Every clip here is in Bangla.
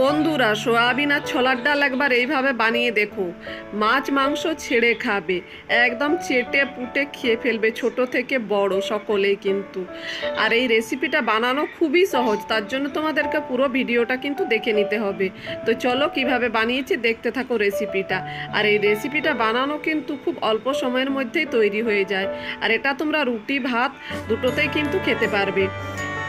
বন্ধুরা, সোয়াবিন আর ছোলার ডাল একবার এইভাবে বানিয়ে দেখো। মাছ, মাংস ছেড়ে খাবে। একদম চেটে পুটে খেয়ে ফেলবে, ছোট থেকে বড় সকলেই কিন্তু। আর এই রেসিপিটা বানানো খুবই সহজ, তার জন্য তোমাদেরকে পুরো ভিডিওটা কিন্তু দেখে নিতে হবে। তো চলো কীভাবে বানিয়েছি, দেখতে থাকো রেসিপিটা আর এই রেসিপিটা বানানো কিন্তু খুব অল্প সময়ের মধ্যেই তৈরি হয়ে যায়। আর এটা তোমরা রুটি, ভাত দুটোতেই কিন্তু খেতে পারবে।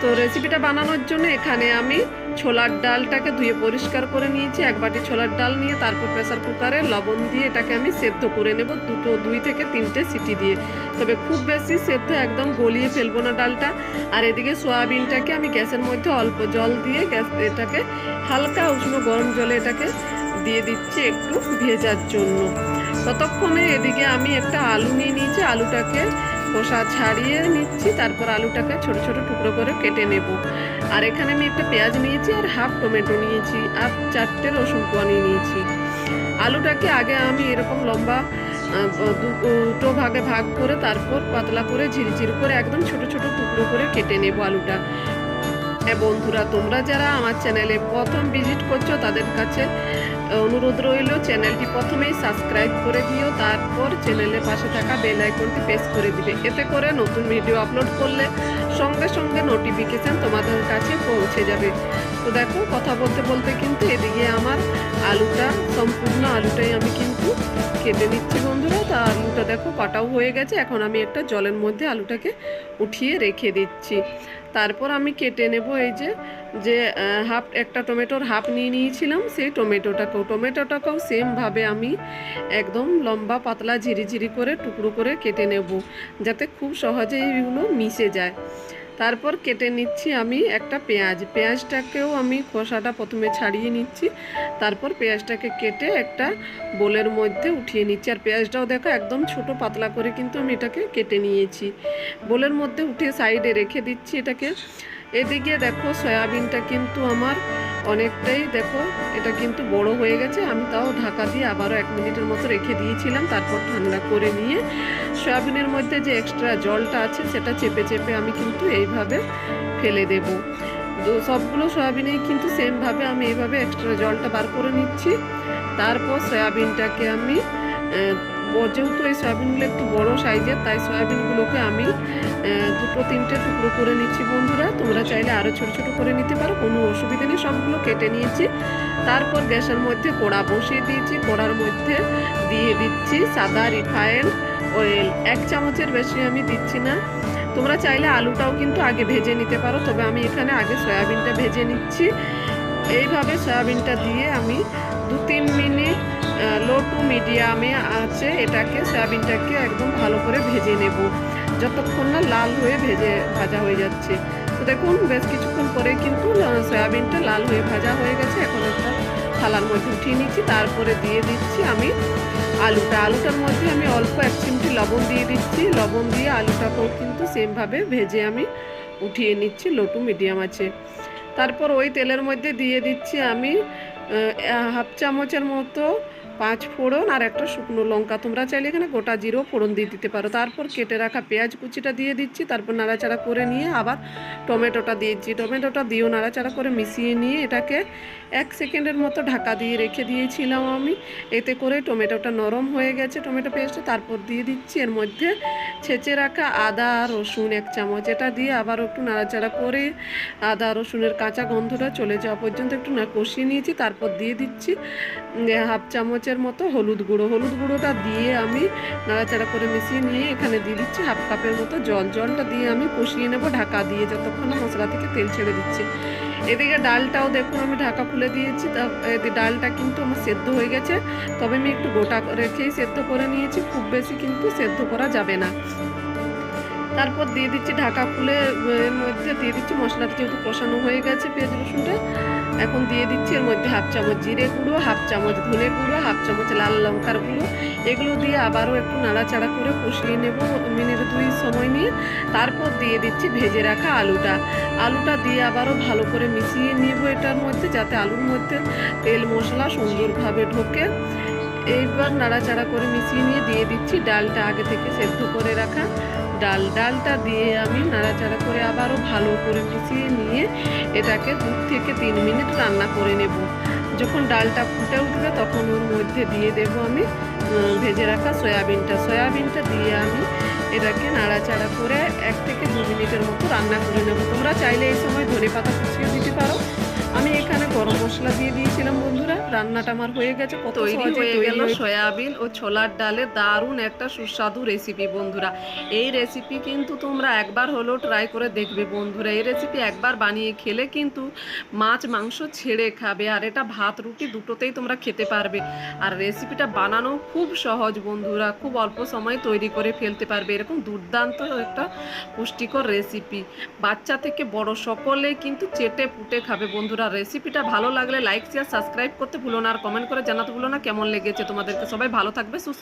তো রেসিপিটা বানানোর জন্য এখানে আমি ছোলার ডালটাকে ধুয়ে পরিষ্কার করে নিয়েছি, এক বাটি ছোলার ডাল নিয়ে তারপর প্রেসার কুকারে লবণ দিয়ে এটাকে আমি সেদ্ধ করে নেব দুটো, দুই থেকে তিনটে সিটি দিয়ে। তবে খুব বেশি সেদ্ধ একদম গলিয়ে ফেলব না ডালটা। আর এদিকে সোয়াবিনটাকে আমি গ্যাসের মধ্যে অল্প জল দিয়ে গ্যাস এটাকে হালকা উষ্ণ গরম জলে এটাকে দিয়ে দিচ্ছি একটু ভেজার জন্য। ততক্ষণে এদিকে আমি একটা আলু নিয়ে নিয়েছি, আলুটাকে খোসা ছাড়িয়ে নিচ্ছি, তারপর আলুটাকে ছোট ছোট টুকরো করে কেটে নেব। আর এখানে আমি একটা পেঁয়াজ নিয়েছি আর হাফ টমেটো নিয়েছি আর চারটে রসুন কোয়া নিয়েছি। আলুটাকে আগে আমি এরকম লম্বা দুটো ভাগে ভাগ করে তারপর পাতলা করে ঝিরঝির করে একদম ছোট ছোট টুকরো করে কেটে নেব আলুটা। হ্যাঁ বন্ধুরা, তোমরা যারা আমার চ্যানেলে প্রথম ভিজিট করছ, তাদের কাছে অনুরোধ রইল, চ্যানেলটি প্রথমেই সাবস্ক্রাইব করে দিও, তারপর চ্যানেলের পাশে থাকা বেল আইকনটি প্রেস করে দিবে। এতে করে নতুন ভিডিও আপলোড করলে সঙ্গে সঙ্গে নোটিফিকেশান তোমাদের কাছে পৌঁছে যাবে। তো দেখো, কথা বলতে বলতে কিন্তু এদিকে আমার আলুটা, সম্পূর্ণ আলুটাই আমি কিন্তু কেটে নিচ্ছি বন্ধুরা। তা আলুটা দেখো কাটাও হয়ে গেছে, এখন আমি একটা জলের মধ্যে আলুটাকে উঠিয়ে রেখে দিচ্ছি। তারপর আমি কেটে নেব এই যে যে হাফ একটা টমেটোর হাফ নিয়ে নিয়েছিলাম, সেই টমেটোটাকেও। টমেটোটাকেও সেমভাবে আমি একদম লম্বা, পাতলা, ঝিরিঝিরি করে টুকরো করে কেটে নেব, যাতে খুব সহজে এইগুলো মিশে যায়। তারপর কেটে নিচ্ছি আমি একটা পেঁয়াজ। পেঁয়াজটাকেও আমি খোসাটা প্রথমে ছাড়িয়ে নিচ্ছি। তারপর পেঁয়াজটাকে কেটে একটা বোলের মধ্যে উঠিয়ে নিচ্ছি। আর পেঁয়াজটাও দেখো একদম ছোট পাতলা করে কিন্তু আমি এটাকে কেটে নিয়েছি। বোলের মধ্যে উঠিয়ে সাইডে রেখে দিচ্ছি এটাকে। এদিকে দেখো সয়াবিনটা কিন্তু আমার অনেকটাই দেখো, এটা কিন্তু বড় হয়ে গেছে। আমি তাও ঢাকা দিয়ে আবারও এক মিনিটের মতো রেখে দিয়েছিলাম, তারপর ঠান্ডা করে নিয়ে সয়াবিনের মধ্যে যে এক্সট্রা জলটা আছে, সেটা চেপে চেপে আমি কিন্তু এইভাবে ফেলে দেব। সবগুলো সয়াবিনেই কিন্তু সেমভাবে আমি এইভাবে এক্সট্রা জলটা বার করে নিচ্ছি। তারপর সয়াবিনটাকে আমি যেহেতু এই সয়াবিনগুলো একটু বড় সাইজের, তাই সয়াবিনগুলোকে আমি দুটো তিনটে টুকরো করে নিচ্ছি বন্ধুরা। তোমরা চাইলে আরও ছোট ছোট করে নিতে পারো, কোনো অসুবিধা নেই, সবগুলো কেটে নিয়েছি। তারপর গ্যাসের মধ্যে কড়া বসিয়ে দিয়েছি, কড়ার মধ্যে দিয়ে দিচ্ছি সাদা রিফাইন্ড অয়েল। এক চামচের বেশি আমি দিচ্ছি না। তোমরা চাইলে আলুটাও কিন্তু আগে ভেজে নিতে পারো, তবে আমি এখানে আগে সয়াবিনটা ভেজে নিচ্ছি। এইভাবে সয়াবিনটা দিয়ে আমি দু তিন মিনিট লো টু মিডিয়ামে আছে এটাকে, সয়াবিনটাকে একদম ভালো করে ভেজে নেব। যতক্ষণ না লাল হয়ে ভেজে, ভাজা হয়ে যাচ্ছে। তো দেখুন, বেশ কিছুক্ষণ পরে কিন্তু সয়াবিনটা লাল হয়ে ভাজা হয়ে গেছে। এখন একটা থালার মধ্যে উঠিয়ে নিচ্ছি। তারপরে দিয়ে দিচ্ছি আমি আলুটা। আলুটার মধ্যে আমি অল্প এক চিমটি লবণ দিয়ে দিচ্ছি। লবণ দিয়ে আলুটাকেও কিন্তু সেমভাবে ভেজে আমি উঠিয়ে নিচ্ছি। লো টু মিডিয়াম আছে। তারপর ওই তেলের মধ্যে দিয়ে দিচ্ছি আমি হাফ চামচের মতো পাঁচ ফোড়ন আর একটা শুকনো লঙ্কা। তোমরা চাইলে এখানে গোটা জিরো ফোড়ন দিয়ে দিতে পারো। তারপর কেটে রাখা পেঁয়াজ কুচিটা দিয়ে দিচ্ছি। তারপর নাড়াচাড়া করে নিয়ে আবার টমেটোটা দিয়েছি। টমেটোটা দিয়েও নাড়াচাড়া করে মিশিয়ে নিয়ে এটাকে এক সেকেন্ডের মতো ঢাকা দিয়ে রেখে দিয়েছিলাম আমি। এতে করে টমেটোটা নরম হয়ে গেছে টমেটো পেস্টটা তারপর দিয়ে দিচ্ছি এর মধ্যে ছেঁচে রাখা আদা রসুন এক চামচ। এটা দিয়ে আবার একটু নাড়াচাড়া করে আদা রসুনের কাঁচা গন্ধটা চলে যাওয়া পর্যন্ত একটু না কষিয়ে নিয়েছি। তারপর দিয়ে দিচ্ছি হাফ হাফ চামচের মতো হলুদ গুঁড়ো। হলুদ গুঁড়োটা দিয়ে আমি নাড়াচাড়া করে মিশিয়ে নিয়ে এখানে দিয়ে দিচ্ছি হাফ কাপের মতো জল। জলটা দিয়ে আমি কষিয়ে নেব ঢাকা দিয়ে, যতক্ষণ মশলা থেকে তেল ছেড়ে দিচ্ছি। এদিকে ডালটাও দেখুন, আমি ঢাকা খুলে দিয়েছি। তা ডালটা কিন্তু আমার সেদ্ধ হয়ে গেছে। তবে আমি একটু গোটা রেখেই সেদ্ধ করে নিয়েছি। খুব বেশি কিন্তু সেদ্ধ করা যাবে না। তারপর দিয়ে দিচ্ছি ঢাকা খুলে এর মধ্যে দিয়ে দিচ্ছি মশলাটা যেহেতু কষানো হয়ে গেছে পেঁয়াজ রসুনটা। এখন দিয়ে দিচ্ছি, এর মধ্যে হাফ চামচ জিরে গুঁড়ো, হাফ চামচ ধনে গুঁড়ো, হাফ চামচ লাল লঙ্কার গুঁড়ো। এগুলো দিয়ে আবারও একটু নাড়াচাড়া করে কষিয়ে নেব মিনিট দুই সময় নিয়ে। তারপর দিয়ে দিচ্ছি ভেজে রাখা আলুটা। আলুটা দিয়ে আবারও ভালো করে মিশিয়ে নেব এটার মধ্যে, যাতে আলুর মধ্যে তেল মশলা সুন্দরভাবে ঢোকে। এইবার নাড়াচাড়া করে মিশিয়ে নিয়ে দিয়ে দিচ্ছি ডালটা আগে থেকে সেদ্ধ করে রাখা। ডাল, ডালটা দিয়ে আমি নাড়াচাড়া করে আবারও ভালো করে মিশিয়ে নিয়ে এটাকে দু থেকে তিন মিনিট রান্না করে নেব। যখন ডালটা ফুটে উঠবে তখন ওর মধ্যে দিয়ে দেব আমি ভেজে রাখা সয়াবিনটা। সয়াবিনটা দিয়ে আমি এটাকে নাড়াচাড়া করে এক থেকে দু মিনিটের মতো রান্না করে নেব। তোমরা চাইলে এই সময় ধনে পাতা কুচিয়ে দিতে পারো। আমি এখানে গরম মশলা দিয়ে দিয়েছিলাম বন্ধুরা রান্নাটা আমার হয়ে গেছে কত তৈরি হয়ে গেল সয়াবিন ও ছোলার ডালে দারুণ একটা সুস্বাদু রেসিপি বন্ধুরা। এই রেসিপি কিন্তু তোমরা একবার হলেও ট্রাই করে দেখবে বন্ধুরা। এই রেসিপি একবার বানিয়ে খেলে কিন্তু মাছ মাংস ছেড়ে খাবে আর এটা ভাত রুটি দুটোতেই তোমরা খেতে পারবে। আর রেসিপিটা বানানো খুব সহজ বন্ধুরা খুব অল্প সময় তৈরি করে ফেলতে পারবে। এরকম দুর্দান্ত একটা পুষ্টিকর রেসিপি বাচ্চা থেকে বড় সকলেই কিন্তু চেটে পুটে খাবে বন্ধুরা রেসিপিটা ভালো লাগলে লাইক শেয়ার সাবস্ক্রাইব করতে ভুলো না। আর কমেন্ট করে জানাতে ভুলো না কেমন লেগেছে তোমাদেরকে। সবাই ভালো থাকবে, সুস্থ